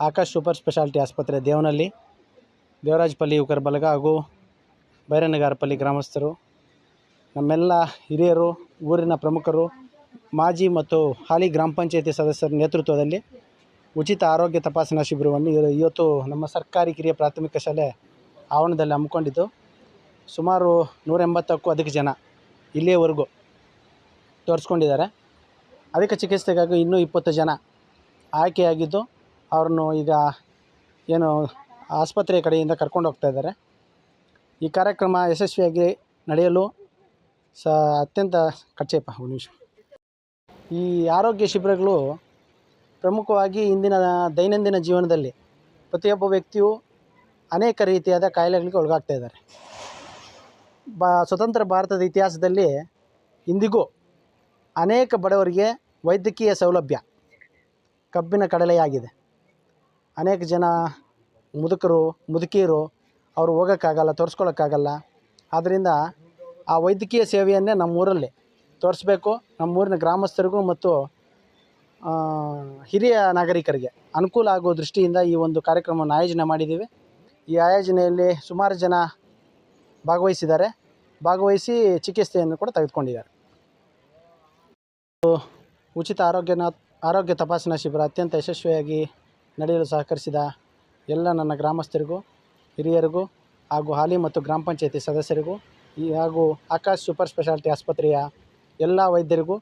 Akash super speciality ಆಸ್ಪತ್ರೆ ದೇವನಹಳ್ಳಿ ದೇವರಾಜಪಲ್ಲಿ ಯುವಕರ ಬಳಗ ಹಾಗೂ ಬೈರನಗಾರಪಲ್ಲಿ ಗ್ರಾಮಸ್ಥರು, ನಮ್ಮೆಲ್ಲ ಹಿರಿಯರು, ಊರಿನ ಪ್ರಮುಖರು, ಮಾಜಿ ಮತ್ತು ಹಾಲಿ ಗ್ರಾಮ ಪಂಚಾಯತಿ ಸದಸ್ಯರ ನೇತೃತ್ವದಲ್ಲಿ ಉಚಿತ ಆರೋಗ್ಯ ತಪಾಸಣಾ ಶಿಬಿರವನ್ನು ಇವ- ಇವತ್ತು ನಮ್ಮ ಸರ್ಕಾರಿ ಕಿರಿಯ ಪ್ರಾಥಮಿಕ ಶಾಲೆ ಆವರಣದಲ್ಲಿ ಹಮ್ಮಿಕೊಂಡಿದ್ದು. ಸುಮಾರು ನೂರ ಎಂಬತ್ತಕ್ಕೂ ಅಧಿಕ ಜನ ಇಲ್ಲಿಯವರೆಗೂ ತೋರಿಸ್ಕೊಂಡಿದ್ದಾರೆ. ಅಧಿಕ ಚಿಕಿತ್ಸೆಗಾಗಿ ಇನ್ನೂ ಇಪ್ಪತ್ತು ಜನ ಆಯ್ಕೆಯಾಗಿದ್ದು ಅವ್ರನ್ನು ಈಗ ಏನು ಆಸ್ಪತ್ರೆಯ ಕಡೆಯಿಂದ ಕರ್ಕೊಂಡು ಹೋಗ್ತಾ ಇದ್ದಾರೆ. ಈ ಕಾರ್ಯಕ್ರಮ ಯಶಸ್ವಿಯಾಗಿ ನಡೆಯಲು ಸ ಅತ್ಯಂತ ಕಚ್ಚೇಪ ಒಂದು ನಿಮಿಷ. ಈ ಆರೋಗ್ಯ ಶಿಬಿರಗಳು ಪ್ರಮುಖವಾಗಿ ಇಂದಿನ ದೈನಂದಿನ ಜೀವನದಲ್ಲಿ ಪ್ರತಿಯೊಬ್ಬ ವ್ಯಕ್ತಿಯು ಅನೇಕ ರೀತಿಯಾದ ಕಾಯಿಲೆಗಳಿಗೆ ಒಳಗಾಗ್ತಾ ಇದ್ದಾರೆ. ಬಾ, ಸ್ವತಂತ್ರ ಭಾರತದ ಇತಿಹಾಸದಲ್ಲಿ ಇಂದಿಗೂ ಅನೇಕ ಬಡವರಿಗೆ ವೈದ್ಯಕೀಯ ಸೌಲಭ್ಯ ಕಬ್ಬಿನ ಕಡಲೆಯಾಗಿದೆ. ಅನೇಕ ಜನ ಮುದುಕರು, ಮುದುಕಿಯರು ಅವರು ಹೋಗೋಕ್ಕಾಗಲ್ಲ ತೋರಿಸ್ಕೊಳ್ಳೋಕ್ಕಾಗಲ್ಲ ಆದ್ದರಿಂದ ಆ ವೈದ್ಯಕೀಯ ಸೇವೆಯನ್ನೇ ನಮ್ಮೂರಲ್ಲಿ ತೋರಿಸ್ಬೇಕು. ನಮ್ಮೂರಿನ ಗ್ರಾಮಸ್ಥರಿಗೂ ಮತ್ತು ಹಿರಿಯ ನಾಗರಿಕರಿಗೆ ಅನುಕೂಲ ಆಗುವ ದೃಷ್ಟಿಯಿಂದ ಈ ಒಂದು ಕಾರ್ಯಕ್ರಮವನ್ನು ಆಯೋಜನೆ ಮಾಡಿದ್ದೀವಿ. ಈ ಆಯೋಜನೆಯಲ್ಲಿ ಸುಮಾರು ಜನ ಭಾಗವಹಿಸಿದ್ದಾರೆ. ಭಾಗವಹಿಸಿ ಚಿಕಿತ್ಸೆಯನ್ನು ಕೂಡ ತೆಗೆದುಕೊಂಡಿದ್ದಾರೆ. ಉಚಿತ ಆರೋಗ್ಯನ ಆರೋಗ್ಯ ತಪಾಸಣಾ ಶಿಬಿರ ಅತ್ಯಂತ ಯಶಸ್ವಿಯಾಗಿ ನಡೆಯಲು ಸಹಕರಿಸಿದ ಎಲ್ಲ ನನ್ನ ಗ್ರಾಮಸ್ಥರಿಗೂ, ಹಿರಿಯರಿಗೂ ಹಾಗೂ ಹಾಲಿ ಮತ್ತು ಗ್ರಾಮ ಪಂಚಾಯಿತಿ ಸದಸ್ಯರಿಗೂ ಈ ಹಾಗೂ ಆಕಾಶ್ ಸೂಪರ್ ಸ್ಪೆಷಾಲಿಟಿ ಆಸ್ಪತ್ರೆಯ ಎಲ್ಲ ವೈದ್ಯರಿಗೂ